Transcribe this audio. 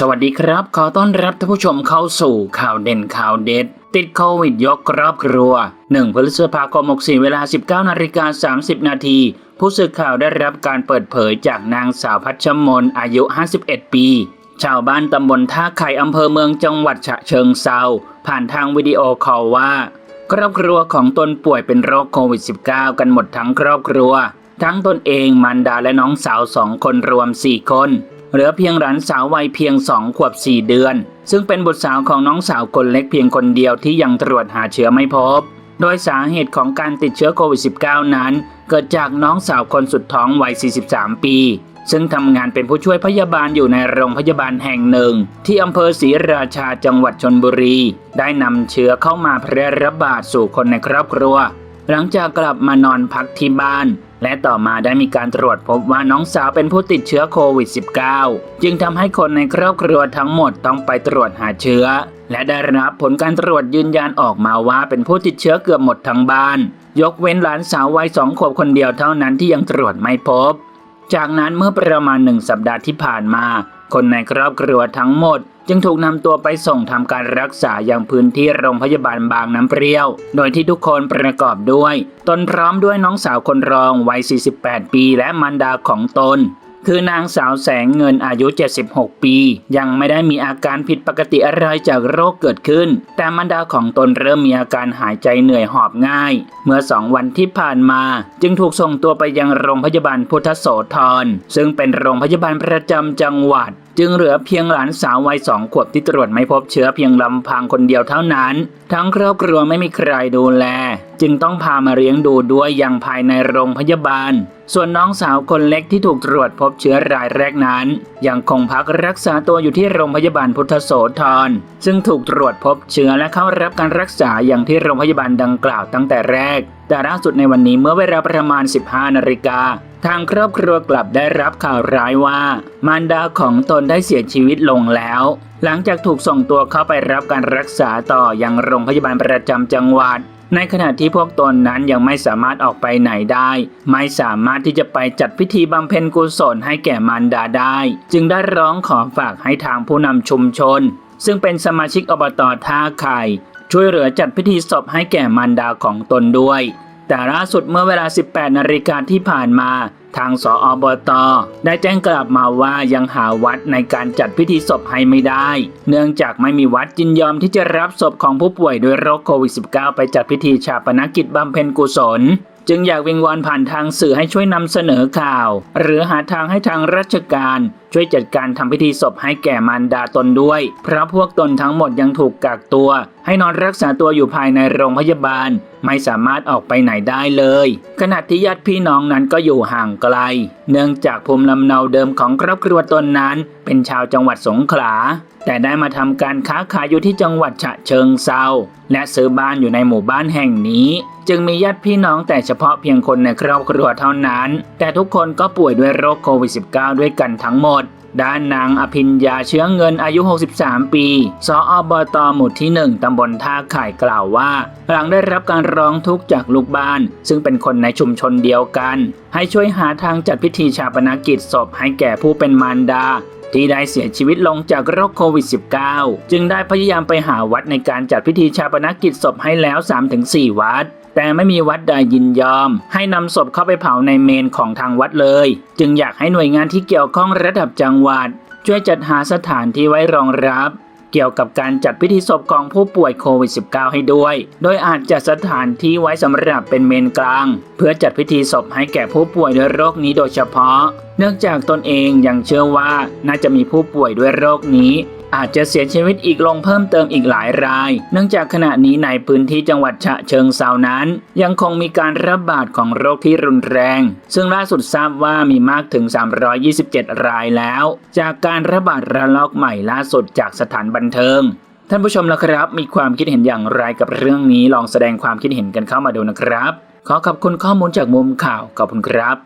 สวัสดีครับ ขอต้อนรับท่านผู้ชมเข้าสู่ข่าวเด่นข่าวเด็ด ติดโควิดยกครอบครัว 1 พฤษภาคม 64 เวลา 19นาฬิกา30 นาที ผู้สื่อข่าวได้รับการเปิดเผยจากนางสาวพัชมนอายุ 51 ปี ชาวบ้านตำบลท่าไข่อำเภอเมืองจังหวัดฉะเชิงเซาผ่านทางวิดีโอคอลว่า ครอบครัวของตนป่วยเป็นโรคโควิด -19 กันหมดทั้งครอบครัว ทั้งตนเองมารดาและน้องสาวสองคนรวม 4 คน เหลือเพียงหลานสาววัยเพียง2ขวบ4เดือน ซึ่งเป็นบุตรสาวของน้องสาวคนเล็กเพียงคนเดียวที่ยังตรวจหาเชื้อไม่พบ โดยสาเหตุของการติดเชื้อโควิด -19 นั้น เกิดจากน้องสาวคนสุดท้องวัย 43 ปี ซึ่งทำงานเป็นผู้ช่วยพยาบาลอยู่ในโรงพยาบาลแห่งหนึ่ง ที่อำเภอศรีราชาจังหวัดชนบุรี ได้นำเชื้อเข้ามาแพร่ระบาดสู่คนในครอบครัว หลังจากกลับมานอนพักที่บ้าน และต่อมาได้มีการตรวจพบว่าน้องสาวเป็นผู้ติดเชื้อโควิด -19 จึงทำให้คนในครอบครัวทั้งหมดต้องไปตรวจหาเชื้อ และได้รับผลการตรวจยืนยันออกมาว่าเป็นผู้ติดเชื้อเกือบหมดทั้งบ้าน ยกเว้นหลานสาววัยสองขวบคนเดียวเท่านั้นที่ยังตรวจไม่พบ จากนั้นเมื่อประมาณหนึ่งสัปดาห์ที่ผ่านมา คนในครอบครัวทั้งหมด จึงถูกนำตัวไปส่งทำการรักษาอย่างพื้นที่โรงพยาบาลบางน้ำเปรี้ยว โดยที่ทุกคนประกอบด้วย ตนพร้อมด้วยน้องสาวคนรองวัย 48 ปี และมารดาของตน คือนางสาวแสงเงินอายุ 76 ปี ยังไม่ได้มีอาการผิดปกติอะไรจากโรคเกิดขึ้น แต่มารดาของตนเริ่มมีอาการหายใจเหนื่อยหอบง่าย เมื่อสองวันที่ผ่านมา จึงถูกส่งตัวไปยังโรงพยาบาลพุทธโสธรซึ่งเป็นโรงพยาบาลประจำจังหวัดจึงเหลือเพียงหลานสาววัยสองขวบที่ตรวจไม่พบเชื้อเพียงลำพังคนเดียวเท่านั้น ทั้งครอบครัวไม่มีใครดูแลจึงต้องพามาเลี้ยงดูด้วยยังภายในโรงพยาบาล ส่วนน้องสาวคนเล็กที่ถูกตรวจพบเชื้อรายแรกนั้น ยังคงพักรักษาตัวอยู่ที่โรงพยาบาลพุทธโสธร ซึ่งถูกตรวจพบเชื้อและเข้ารับการรักษาอย่างที่โรงพยาบาลดังกล่าวตั้งแต่แรก แต่ล่าสุดในวันนี้เมื่อเวลาประมาณ 15 นาฬิกาทางครอบครัวกลับได้รับข่าวร้ายว่า มารดาของตนได้เสียชีวิตลงแล้ว หลังจากถูกส่งตัวเข้าไปรับการรักษาต่อยังโรงพยาบาลประจำจังหวัด ในขณะที่พวกตนนั้นยังไม่สามารถออกไปไหนได้ ไม่สามารถที่จะไปจัดพิธีบำเพ็ญกุศลให้แก่มารดาได้ จึงได้ร้องขอฝากให้ทางผู้นำชุมชน ซึ่งเป็นสมาชิกอบตท่าไข่ช่วยเหลือจัดพิธีศพให้แก่มารดาของตนด้วย แต่ล่าสุดเมื่อเวลา 18 นาฬิกาที่ผ่านมา ทางสออบต ได้แจ้งกลับมาว่ายังหาวัดในการจัดพิธีศพให้ไม่ได้ เนื่องจากไม่มีวัดยินยอมที่จะรับศพของผู้ป่วยด้วยโรคโควิด -19 ไปจัดพิธีชาปนกิจบำเพ็ญกุศลจึงอยากวิงวอนผ่านทางสื่อให้ช่วยนำเสนอข่าว หรือหาทางให้ทางราชการช่วยจัดการทำพิธีศพให้แก่มารดาตนด้วย เพราะพวกตนทั้งหมดยังถูกกักตัว ให้นอนรักษาตัวอยู่ภายในโรงพยาบาล ไม่สามารถออกไปไหนได้เลย ขณะที่ญาติพี่น้องนั้นก็อยู่ห่างไกล เนื่องจากภูมิลำเนาเดิมของครอบครัวตนนั้น เป็นชาวจังหวัดสงขลา แต่ได้มาทำการค้าขายอยู่ที่จังหวัดฉะเชิงเซาและซื้อบ้านอยู่ในหมู่บ้านแห่งนี้จึงมีญาติพี่น้องแต่เฉพาะเพียงคนในครอบครัวเท่านั้น แต่ทุกคนก็ป่วยด้วยโรคโควิด -19 ด้วยกันทั้งหมด ด้านนางอภิญญาเชื้อเงินอายุ 63 ปี สออบตหมู่ที่ 1 ตำบลท่าไข่กล่าวว่า หลังได้รับการร้องทุกข์จากลูกบ้าน ซึ่งเป็นคนในชุมชนเดียวกัน ให้ช่วยหาทางจัดพิธีชาปนกิจศพให้แก่ผู้เป็นมารดา ที่ได้เสียชีวิตลงจากโรคโควิด -19 จึงได้พยายามไปหาวัดในการจัดพิธีชาปนกิจศพให้แล้ว 3-4 วัด แต่ไม่มีวัดใดยินยอม ให้นำศพเข้าไปเผาในเมนของทางวัดเลย จึงอยากให้หน่วยงานที่เกี่ยวข้องระดับจังหวัด ช่วยจัดหาสถานที่ไว้รองรับ เกี่ยวกับการจัดพิธีศพของผู้ป่วยโควิด -19 ให้ด้วย โดยอาจจัดสถานที่ไว้สำหรับเป็นเมนกลาง เพื่อจัดพิธีศพให้แก่ผู้ป่วยด้วยโรคนี้โดยเฉพาะ เนื่องจากตนเองยังเชื่อว่าน่าจะมีผู้ป่วยด้วยโรคนี้อาจจะเสียชีวิตอีกลงเพิ่มเติมอีกหลายราย เนื่องจากขณะนี้ในพื้นที่จังหวัดฉะเชิงเซานั้น ยังคงมีการระบาดของโรคที่รุนแรง ซึ่งล่าสุดทราบว่ามีมากถึง 327 รายแล้ว จากการระบาดระลอกใหม่ล่าสุดจากสถานบันเทิงท่านผู้ชมละครับ มีความคิดเห็นอย่างไรกับเรื่องนี้ลองแสดงความคิดเห็นกันเข้ามาดูนะครับ ขอขอบคุณข้อมูลจากมุมข่าวขอบคุณครับ